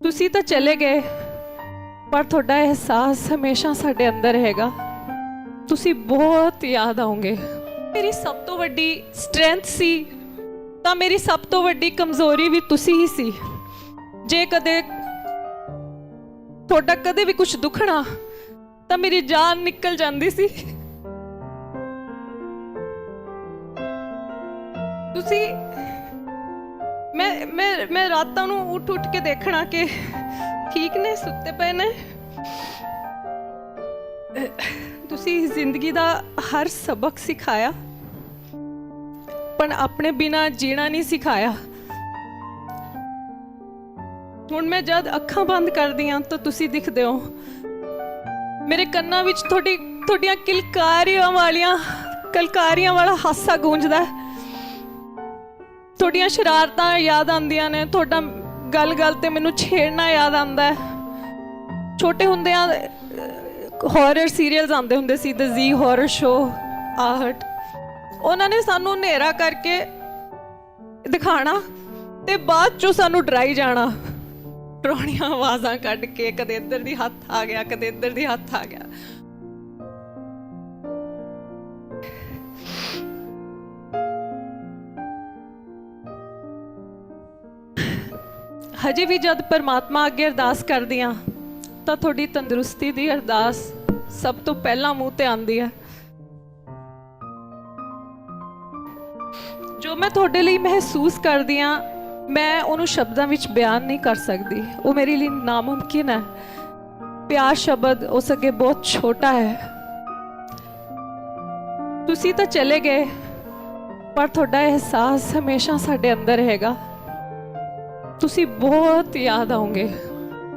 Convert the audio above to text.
ਤੁਸੀਂ ਤਾਂ ਚਲੇ ਗਏ, ਪਰ ਤੁਹਾਡਾ ਅਹਿਸਾਸ ਹਮੇਸ਼ਾ ਸਾਡੇ ਅੰਦਰ ਹੈਗਾ ਤੁਸੀਂ ਬਹੁਤ ਯਾਦ ਆਉਂਗੇ। ਮੇਰੀ ਸਭ ਤੋਂ ਵੱਡੀ ਸਟਰੈਂਥ ਸੀ, ਤਾਂ ਮੇਰੀ ਸਭ ਤੋਂ ਵੱਡੀ ਕਮਜ਼ੋਰੀ ਵੀ ਤੁਸੀਂ ਹੀ ਸੀ। ਜੇ ਕਦੇ ਤੁਹਾਡਾ ਕਦੇ ਵੀ ਕੁਝ ਦੁਖਣਾ, ਤਾਂ ਮੇਰੀ ਜਾਨ ਨਿਕਲ ਜਾਂਦੀ ਸੀ। ਤੁਸੀਂ ਮੈਂ ਮੈਂ ਮੈਂ ਰਾਤਾਂ ਨੂੰ ਉੱਠ ਉੱਠ ਕੇ ਦੇਖਣਾ ਕਿ ਠੀਕ ਨੇ, ਸੁੱਤੇ ਪਏ ਨੇ। ਤੁਸੀਂ ਜ਼ਿੰਦਗੀ ਦਾ ਹਰ ਸਬਕ ਸਿਖਾਇਆ, ਪਰ ਆਪਣੇ ਬਿਨਾ ਜੀਣਾ ਨਹੀਂ ਸਿਖਾਇਆ। ਹੁਣ ਮੈਂ ਜਦ ਅੱਖਾਂ ਬੰਦ ਕਰਦੀ ਹਾਂ ਤਾਂ ਤੁਸੀਂ ਦਿਖਦੇ ਹੋ। ਮੇਰੇ ਕੰਨਾਂ ਵਿੱਚ ਤੁਹਾਡੀ, ਤੁਹਾਡੀਆਂ ਕਿਲਕਾਰੀਆਂ ਵਾਲੀਆਂ, ਕਲਕਾਰੀਆਂ ਵਾਲਾ ਹਾਸਾ ਗੂੰਜਦਾ ਹੈ। ਤੁਹਾਡੀਆਂ ਸ਼ਰਾਰਤਾਂ ਯਾਦ ਆਉਂਦੀਆਂ ਨੇ, ਤੁਹਾਡਾ ਗੱਲ ਗੱਲ ਤੇ ਮੈਨੂੰ ਛੇੜਨਾ ਯਾਦ ਆਉਂਦਾ ਹੈ। ਛੋਟੇ ਹੁੰਦਿਆਂ ਹਾਰਰ ਸੀਰੀਅਲਸ ਆਉਂਦੇ ਹੁੰਦੇ ਸੀ ਦ ਜ਼ੀ ਹਾਰਰ ਸ਼ੋ ਆਹਟ। ਉਹਨਾਂ ਨੇ ਸਾਨੂੰ ਹਨੇਰਾ ਕਰਕੇ ਦਿਖਾਣਾ ਤੇ ਬਾਅਦ ਚੋਂ ਸਾਨੂੰ ਡਰਾਈ ਜਾਣਾ। ਡਰਾਉਣੀਆਂ ਆਵਾਜ਼ਾਂ ਕੱਢ ਕੇ, ਕਦੇ ਇੱਧਰ ਦੀ ਹੱਥ ਆ ਗਿਆ, ਕਦੇ ਇੱਧਰ ਦੀ ਹੱਥ ਆ ਗਿਆ। ਹਜੇ ਵੀ ਜਦ ਪਰਮਾਤਮਾ ਅੱਗੇ ਅਰਦਾਸ ਕਰਦੀ ਆ ਤਾਂ ਤੁਹਾਡੀ ਤੰਦਰੁਸਤੀ ਦੀ ਅਰਦਾਸ ਸਭ ਤੋਂ ਪਹਿਲਾਂ ਮੂੰਹ ਤੇ ਆਉਂਦੀ ਹੈ। ਜੋ ਮੈਂ ਤੁਹਾਡੇ ਲਈ ਮਹਿਸੂਸ ਕਰਦੀ ਆ ਮੈਂ ਉਹਨੂੰ ਸ਼ਬਦਾਂ ਵਿੱਚ ਬਿਆਨ ਨਹੀਂ ਕਰ ਸਕਦੀ। ਉਹ ਮੇਰੇ ਲਈ ਨਾਮੁਮਕਿਨ ਹੈ। ਪਿਆਰ ਸ਼ਬਦ ਉਸ ਅੱਗੇ ਬਹੁਤ ਛੋਟਾ ਹੈ। ਤੁਸੀਂ ਤਾਂ ਚਲੇ ਗਏ, ਪਰ ਤੁਹਾਡਾ ਅਹਿਸਾਸ ਹਮੇਸ਼ਾ ਸਾਡੇ ਅੰਦਰ ਹੈਗਾ। ਤੁਸੀਂ ਬਹੁਤ ਯਾਦ ਆਉਂਗੇ।